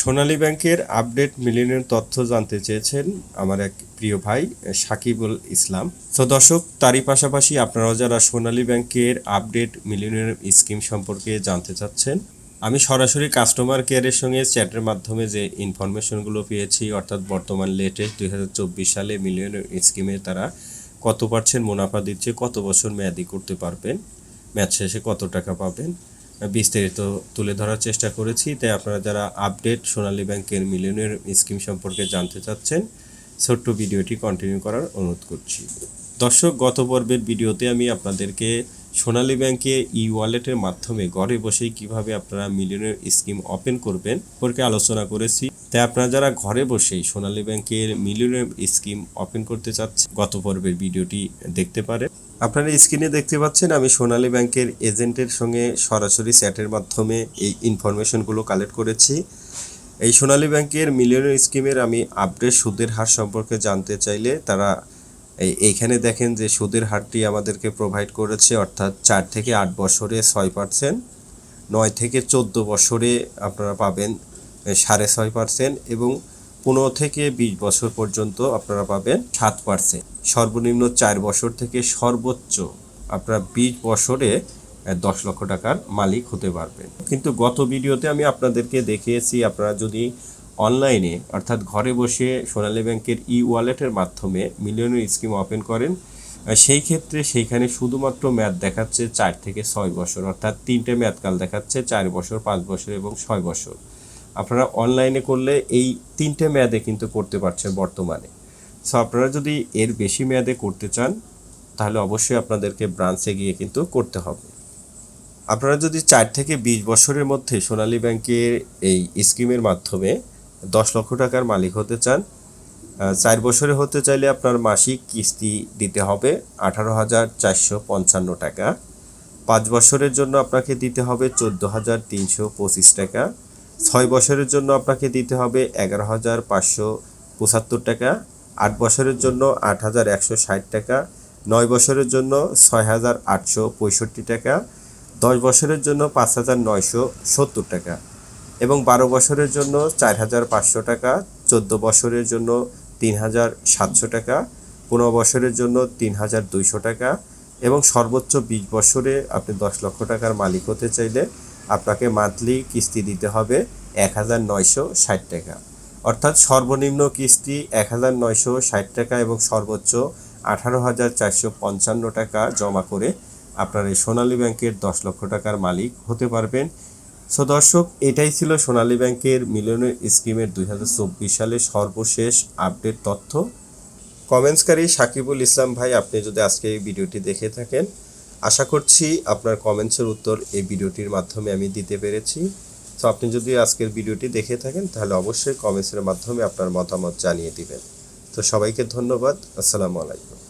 সোনালী ব্যাংকের আপডেট মিলিয়নের তথ্য জানতে চেয়েছেন আমার এক প্রিয় ভাই, সাকিবুল ইসলাম। তো দর্শক, তারই পাশাপাশি আপনারাও যারা সোনালী ব্যাংকের আপডেট মিলিয়নের স্কিম সম্পর্কে জানতে চাচ্ছেন, আমি সরাসরি কাস্টমার কেয়ারের সঙ্গে চ্যাটের মাধ্যমে যে ইনফরমেশনগুলো পেয়েছি, অর্থাৎ বর্তমান লেটেস্ট দুই হাজার চব্বিশ সালে মিলিয়নের স্কিমে তারা কত পার্সেন্ট মুনাফা দিচ্ছে, কত বছর মেয়াদি করতে পারবেন, ম্যাচ শেষে কত টাকা পাবেন বিস্তারিত তুলে ধরার চেষ্টা করেছি। তাই আপনারা যারা আপডেট সোনালী ব্যাংকের মিলিয়নের স্কিম সম্পর্কে জানতে চাচ্ছেন, ছোট্ট ভিডিওটি কন্টিনিউ করার অনুরোধ করছি। দর্শক, গত পর্বের ভিডিওতে আমি আপনাদেরকে সোনালী ব্যাংকে ই ওয়ালেটের মাধ্যমে ঘরে বসেই কীভাবে আপনারা মিলিয়নের স্কিম ওপেন করবেন, সম্পর্কে আলোচনা করেছি। তাই আপনারা যারা ঘরে বসেই সোনালী ব্যাংকের মিলিয়নের স্কিম ওপেন করতে চাচ্ছে গত পর্বের ভিডিওটি দেখতে পারেন। আপনারা স্ক্রিনে দেখতে পাচ্ছেন, আমি সোনালী ব্যাংকের এজেন্টের সঙ্গে সরাসরি চ্যাটের মাধ্যমে এই ইনফরমেশনগুলো কালেক্ট করেছি। এই সোনালী ব্যাংকের মিলিয়নের স্কিমের আমি আপডেট সুদের হার সম্পর্কে জানতে চাইলে তারা এই এইখানে দেখেন যে সুদের হারটি আমাদেরকে প্রোভাইড করেছে অর্থাৎ চার থেকে আট বছরে ছয় পার্সেন্ট নয় থেকে চোদ্দ বছরে আপনারা পাবেন সাড়ে ছয় পার্সেন্ট এবং পনেরো থেকে বিশ বছর পর্যন্ত আপনারা পাবেন সাত পার্সেন্ট সর্বনিম্ন চার বছর থেকে সর্বোচ্চ আপনারা বিশ বছরে দশ লক্ষ টাকার মালিক হতে পারবেন। কিন্তু গত ভিডিওতে আমি আপনাদেরকে দেখিয়েছি, আপনারা যদি অনলাইনে, অর্থাৎ ঘরে বসে সোনালী ব্যাংকের ই ওয়ালেটের মাধ্যমে মিলিয়নের স্কিম ওপেন করেন সেই ক্ষেত্রে সেইখানে শুধুমাত্র ম্যাথ দেখাচ্ছে চার থেকে ছয় বছর, অর্থাৎ তিনটে ম্যাথকাল দেখাচ্ছে চার বছর, পাঁচ বছর এবং ছয় বছর। আপনারা অনলাইনে করলে এই তিনটে মেয়াদে কিন্তু করতে পারছেন বর্তমানে। সো আপনারা যদি এর বেশি মেয়াদে করতে চান, তাহলে অবশ্যই আপনাদেরকে ব্রাঞ্চে গিয়ে কিন্তু করতে হবে। আপনারা যদি চার থেকে বিশ বছরের মধ্যে সোনালী ব্যাংকের এই স্কিমের মাধ্যমে দশ লক্ষ টাকার মালিক হতে চান চার বছরে হতে চাইলে আপনার মাসিক কিস্তি দিতে হবে আঠারো হাজার চারশো পঞ্চান্ন টাকা। পাঁচ বছরের জন্য আপনাকে দিতে হবে চোদ্দ হাজার তিনশো পঁচিশ টাকা। ছয় বছরের জন্য আপনাকে দিতে হবে এগারো হাজার পাঁচশো পঁচাত্তর টাকা, আট বছরের জন্য আট হাজার একশো ষাট টাকা, নয় বছরের জন্য ছয় হাজার আটশো পঁয়ষট্টি টাকা, দশ বছরের জন্য পাঁচ হাজার নয়শো সত্তর টাকা এবং বারো বছরের জন্য চার হাজার পাঁচশো টাকা, চোদ্দ বছরের জন্য তিন হাজার সাতশো টাকা, পনেরো বছরের জন্য তিন হাজার দুইশো টাকা এবং সর্বোচ্চ বিশ বছরে আপনি দশ লক্ষ টাকার মালিক হতে চাইলে আপনাকে মান্থলি কিস্তি দিতে হবে এক হাজার নয়শো ষাট টাকা। অর্থাৎ সর্বনিম্ন কিস্তি এক হাজার নয়শো ষাট টাকা এবং সর্বোচ্চ আঠারো হাজার চারশো পঞ্চান্ন টাকা জমা করে আপনার এই সোনালী ব্যাংকের দশ লক্ষ টাকার মালিক হতে পারবেন। সো দর্শক, এটাই ছিল সোনালী ব্যাংকের মিলিয়নের স্কিমের দুই সালের সর্বশেষ আপডেট তথ্য। কমেন্টসকারী সাকিবুল ইসলাম ভাই, আপনি যদি আজকে এই ভিডিওটি দেখে থাকেন আশা করছি আপনার কমেন্টসের উত্তর এই ভিডিওটির মাধ্যমে আমি দিতে পেরেছি। তো আপনি যদি আজকের ভিডিওটি দেখে থাকেন, তাহলে অবশ্যই কমেন্টসের মাধ্যমে আপনার মতামত জানিয়ে দিবেন। তো সবাইকে ধন্যবাদ। আসসালামু আলাইকুম।